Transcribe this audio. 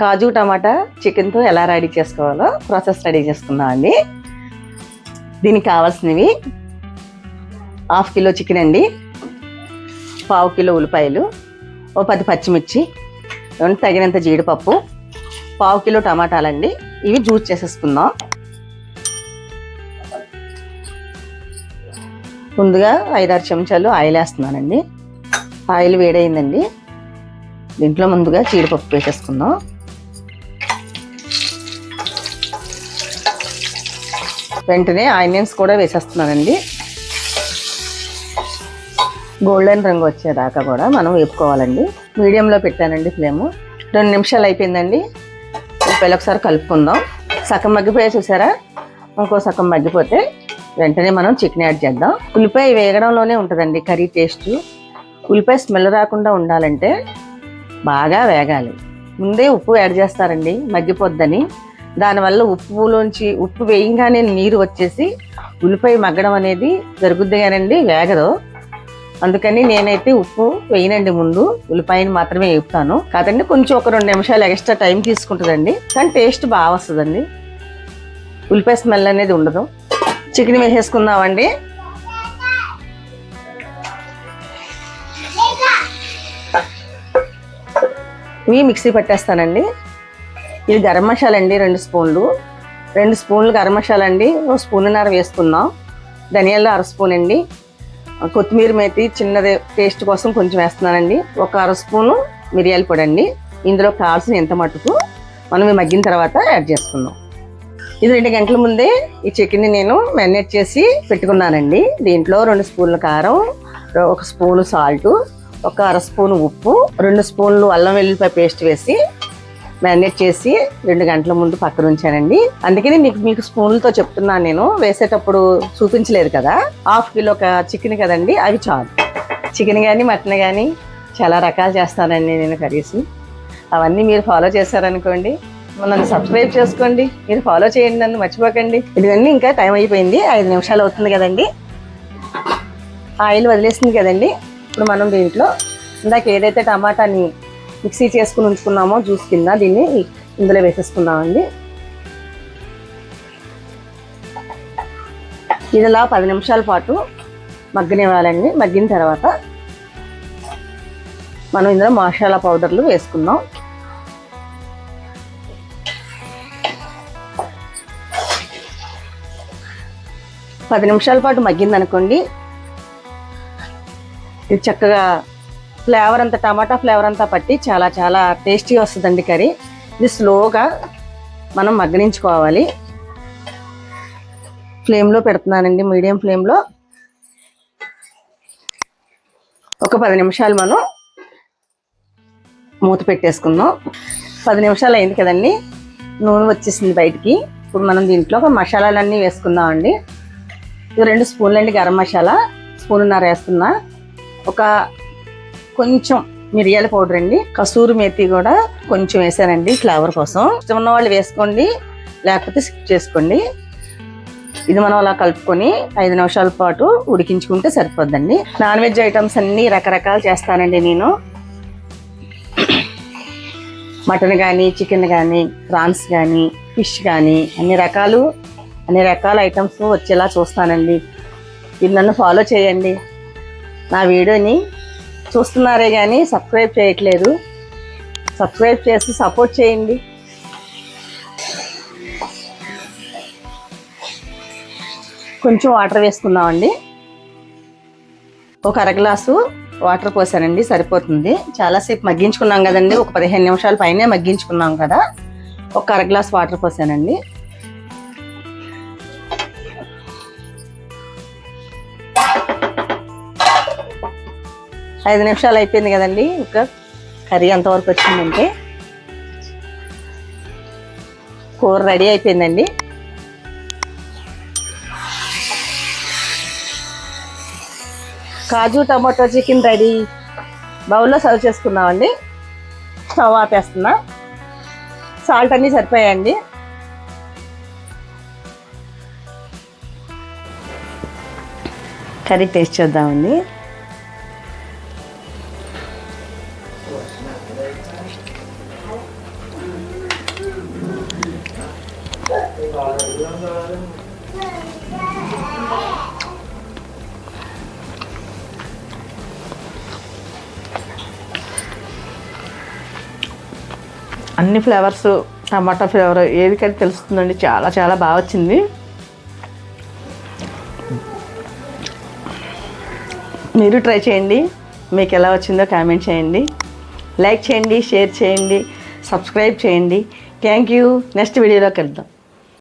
కాజు టమాటా చికెన్తో ఎలా రెడీ చేసుకోవాలో ప్రాసెస్ రెడీ చేసుకుందాం అండి. దీనికి కావాల్సినవి హాఫ్ కిలో చికెన్ అండి. పావు కిలో ఉల్లిపాయలు ఓ పది పచ్చిమిర్చి తగినంత జీడిపప్పు పావు కిలో టమాటాలండి. ఇవి జ్యూస్ చేసేసుకుందాం. ముందుగా ఐదారు చెంచాలు ఆయిల్ వేస్తున్నానండి. ఆయిల్ వేడైందండి. దీంట్లో ముందుగా జీడిపప్పు వేసేసుకుందాం. వెంటనే ఆనియన్స్ కూడా వేసేస్తున్నానండి. గోల్డెన్ రంగు వచ్చేదాకా కూడా మనం వేపుకోవాలండి. మీడియంలో పెట్టానండి ఫ్లేమ్. రెండు నిమిషాలు అయిపోయిందండి. ఇప్పుడు ఒకసారి కలుపుకుందాం. సగం మగ్గిపోయి చూసారా? ఇంకో సగం మగ్గిపోతే వెంటనే మనం చికెన్ యాడ్ చేద్దాం. ఉల్లిపాయ వేగడంలోనే ఉంటుందండి కర్రీ టేస్ట్. ఉల్లిపాయ స్మెల్ రాకుండా ఉండాలంటే బాగా వేగాలి. ముందే ఉప్పు యాడ్ చేస్తారండి. మగ్గిపోద్దని. దానివల్ల ఉప్పులోంచి ఉప్పు వేయంగానే నీరు వచ్చేసి ఉల్లిపాయ మగ్గడం అనేది జరుగుద్ది కానండి వేగదు. అందుకని నేనైతే ఉప్పు వేయనండి ముందు ఉల్లిపాయని మాత్రమే వేపుతాను. కాదండి కొంచెం ఒక రెండు నిమిషాలు ఎక్స్ట్రా టైం తీసుకుంటుందండి కానీ టేస్ట్ బాగా వస్తుందండి. ఉల్లిపాయ స్మెల్ అనేది ఉండదు. చికెన్ వేసేసుకుందామండి. ఇవి మిక్సీ పట్టేస్తానండి. ఇది గరం మసాలా అండి రెండు స్పూన్లు. రెండు స్పూన్లు గరం మసాలా అండి ఓ స్పూన్నర వేసుకుందాం. ధనియాలు అర స్పూన్ అండి కొత్తిమీర మేతి చిన్నది టేస్ట్ కోసం కొంచెం వేస్తున్నానండి. ఒక అర స్పూను మిరియాల పొడి అండి ఇందులో కావాల్సిన ఎంత మటుకు మనం మగ్గిన తర్వాత యాడ్ చేసుకుందాం. ఇది రెండు గంటల ముందే ఈ చికెన్ని నేను మ్యారినేట్ చేసి పెట్టుకున్నానండి. దీంట్లో రెండు స్పూన్ల కారం ఒక స్పూను సాల్ట్ ఒక అర స్పూను ఉప్పు రెండు స్పూన్లు అల్లం వెల్లుల్లిపాయ పేస్ట్ వేసి మ్యారినేట్ చేసి రెండు గంటల ముందు పక్కన ఉంచానండి. అందుకని మీకు మీకు స్పూన్లతో చెప్తున్నాను నేను. వేసేటప్పుడు చూపించలేదు కదా. హాఫ్ కిలో ఒక చికెన్ కదండి అవి చాలు. చికెన్ కానీ మటన్ కానీ చాలా రకాలు చేస్తానండి నేను కర్రీస్. అవన్నీ మీరు ఫాలో చేశారనుకోండి నన్ను సబ్స్క్రైబ్ చేసుకోండి మీరు ఫాలో చేయండి నన్ను మర్చిపోకండి. ఇదివన్నీ ఇంకా టైం అయిపోయింది. ఐదు నిమిషాలు అవుతుంది కదండి. ఆయిల్ వదిలేసింది కదండి. ఇప్పుడు మనం దీంట్లో ఇందాక ఏదైతే టమాటాని మిక్సీ చేసుకుని ఉంచుకున్నామో జ్యూస్ కింద దీన్ని ఇందులో వేసేసుకున్నామండి ఇది ఇలా పది నిమిషాల పాటు మగ్గనివ్వాలండి. మగ్గిన తర్వాత మనం ఇందులో మసాలా పౌడర్లు వేసుకుందాం. పది నిమిషాల పాటు మగ్గింది అనుకోండి ఇది చక్కగా ఫ్లేవర్ అంతా టమాటా ఫ్లేవర్ అంతా పట్టి చాలా చాలా టేస్టీగా వస్తుందండి కర్రీ. ఇది స్లోగా మనం మగ్గనించుకోవాలి. ఫ్లేమ్లో పెడుతున్నానండి మీడియం ఫ్లేమ్లో. ఒక పది నిమిషాలు మనం మూత పెట్టేసుకుందాం. పది నిమిషాలు అయింది కదండి నూనె వచ్చేసింది బయటికి. ఇప్పుడు మనం దీంట్లో ఒక మసాలాలన్నీ వేసుకుందామండి. ఇది రెండు స్పూన్లు అండి గరం మసాలా స్పూన్ వేస్తున్నా. ఒక కొంచెం మిరియాల పౌడర్ అండి. కసూరి మేతి కూడా కొంచెం వేసానండి ఫ్లేవర్ కోసం. ఇష్టం ఉన్న వాళ్ళు వేసుకోండి లేకపోతే స్కిప్ చేసుకోండి. ఇది మనం అలా కలుపుకొని ఐదు నిమిషాల పాటు ఉడికించుకుంటే సరిపోద్దండి. నాన్ వెజ్ ఐటమ్స్ అన్నీ రకరకాలు చేస్తానండి నేను. మటన్ కానీ చికెన్ కానీ ప్రాన్స్ కానీ ఫిష్ కానీ అన్ని రకాలు అన్ని రకాల ఐటమ్స్ వచ్చేలా చూస్తానండి. ఇది నన్ను ఫాలో చేయండి. నా వీడియోని చూస్తున్నారే కానీ సబ్స్క్రైబ్ చేయట్లేదు. సబ్స్క్రైబ్ చేసి సపోర్ట్ చేయండి. కొంచెం వాటర్ వేసుకుందామండి. ఒక అర గ్లాసు వాటర్ పోసానండి సరిపోతుంది. చాలాసేపు మగ్గించుకున్నాం కదండి ఒక పదిహేను నిమిషాల పైనే మగ్గించుకున్నాం కదా. ఒక అర గ్లాస్ వాటర్ పోసానండి. ఐదు నిమిషాలు అయిపోయింది కదండి. ఇంకా కర్రీ ఎంతవరకు వచ్చిందంటే కూర రెడీ అయిపోయిందండి. కాజు టమాటో చికెన్ రెడీ. బౌల్లో సర్వ్ చేసుకుందామండి స్టవ్ ఆపేస్తున్నా. సాల్ట్ అన్నీ సరిపోయాయండి. కర్రీ టేస్ట్ చేద్దామండి. అన్ని ఫ్లేవర్స్ టమాటా ఫ్లేవర్ ఏది కానీ తెలుస్తుందండి చాలా చాలా బాగా వచ్చింది. మీరు ట్రై చేయండి. మీకు ఎలా వచ్చిందో కామెంట్ చేయండి. లైక్ చేయండి షేర్ చేయండి సబ్స్క్రైబ్ చేయండి. Thank you. నెక్స్ట్ వీడియోలోకి వెళ్దాం.